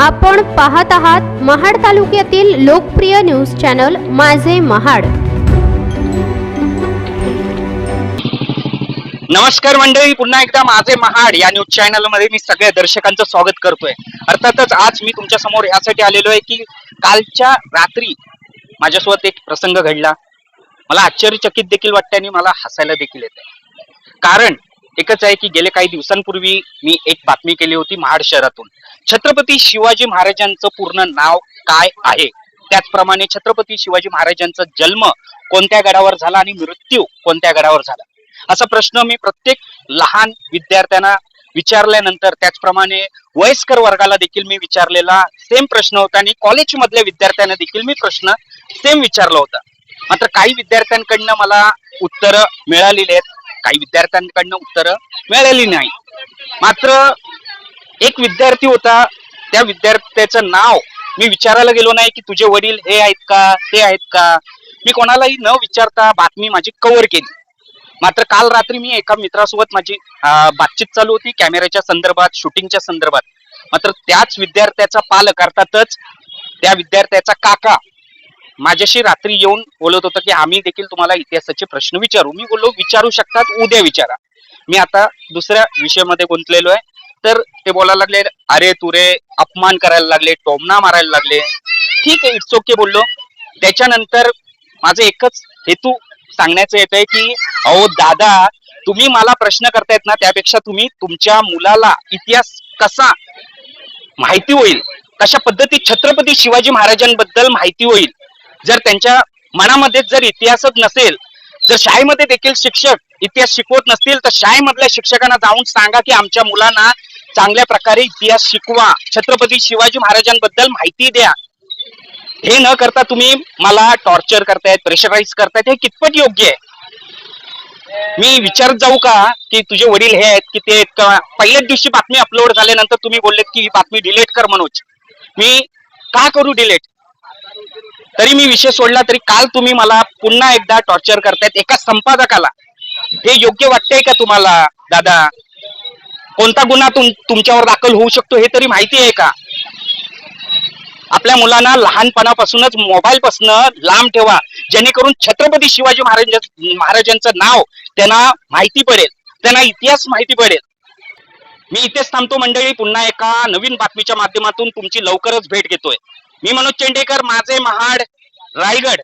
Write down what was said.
आपण पाहत आहात महाड तालुक्यातील लोकप्रिय न्यूज चॅनल माझे महाड. नमस्कार मंडळी पुन्हा एकदा माझे महाड या न्यूज चॅनलमध्ये मी सगळ्या दर्शकांचं स्वागत करतोय. अर्थातच आज मी तुमच्यासमोर यासाठी आलेलो आहे की कालच्या रात्री माझ्यासोबत एक प्रसंग घडला. मला आश्चर्यचकित देखील वाटते आणि मला हसायला देखील येत कारण एकच आहे की गेले काही दिवसांपूर्वी मी एक बातमी केली होती महाड शहरातून. छत्रपती शिवाजी महाराजांचं पूर्ण नाव काय आहे? त्याचप्रमाणे छत्रपती शिवाजी महाराजांचा जन्म कोणत्या गडावर झाला आणि मृत्यू कोणत्या गडावर झाला? असा प्रश्न मी प्रत्येक लहान विद्यार्थ्यांना विचारल्यानंतर त्याचप्रमाणे वयस्कर वर्गाला देखील मी विचारलेला सेम प्रश्न होता आणि कॉलेज मधल्या विद्यार्थ्यांना देखील मी प्रश्न सेम विचारला होता. मात्र काही विद्यार्थ्यांकडनं मला उत्तर मिळालेली आहेत. काही विद्यार्थ्यांकडनं उत्तर मिळालेली नाही. मात्र एक विद्यार्थी होता. त्या विद्यार्थ्याचं नाव मी विचारायला गेलो नाही की तुझे वडील हे आहेत का ते आहेत का? मी कोणालाही न विचारता बातमी माझी कव्हर केली. मात्र काल रात्री मी एका मित्रासोबत माझी बातचीत चालू होती कॅमेऱ्याच्या संदर्भात शूटिंगच्या संदर्भात. मात्र त्याच विद्यार्थ्याचा पालक अर्थातच त्या विद्यार्थ्याचा काका माझ्याशी रात्री येऊन बोलत होतं की आम्ही देखील तुम्हाला इतिहासाचे प्रश्न विचारू. मी बोललो विचारू शकतात उद्या विचारा. मी आता दुसऱ्या विषयामध्ये गुंतलेलो आहे. तर ते बोलायला लागले अरे तुरे अपमान करायला लागले टोमणा मारायला लागले. ठीक आहे इट्स ओके बोललो. त्याच्यानंतर माझं एकच हेतू सांगण्याचं येत आहे की अहो दादा तुम्ही मला प्रश्न करतायत ना त्यापेक्षा तुम्ही तुमच्या मुलाला इतिहास कसा माहिती होईल? कशा पद्धतीत छत्रपती शिवाजी महाराजांबद्दल माहिती होईल? जर त्यांच्या मनामध्ये जर इतिहासच नसेल जर शाळेमध्ये देखील शिक्षक इतिहास शिकवत नसतील तर शाळेमधल्या शिक्षकांना जाऊन सांगा की आमच्या मुलांना चांगल्या प्रकारे इतिहास शिकवा. छत्रपती शिवाजी महाराजांबद्दल माहिती द्या. हे न करता तुम्ही मला टॉर्चर करतायत प्रेशराईज करतायत हे कितपत योग्य आहे? मी विचारत जाऊ का की तुझे वडील हे आहेत की ते आहेत का? पहिल्याच दिवशी बातमी अपलोड झाल्यानंतर तुम्ही बोललेत की ही बातमी डिलीट कर मनोज. मी का करू डिलीट तरी मी विषय सोडला तरी काल तुम्ही मला पुन्हा एकदा टॉर्चर करतायत एका संपादकाला. हे योग्य वाटतंय का तुम्हाला दादा? कोणता गुन्हा तुम तुमच्यावर दाखल होऊ शकतो हे तरी माहिती आहे का? आपल्या मुलांना लहानपणापासूनच मोबाईल पासून लांब ठेवा. जेणेकरून छत्रपती शिवाजी महाराज महाराजांचं नाव त्यांना माहिती पडेल. त्यांना इतिहास माहिती पडेल. मी इथेच थांबतो मंडळी पुन्हा एका नवीन बातमीच्या माध्यमातून तुमची लवकरच भेट घेतोय. मी मनोज चेंडेकर माझे महाड रायगड.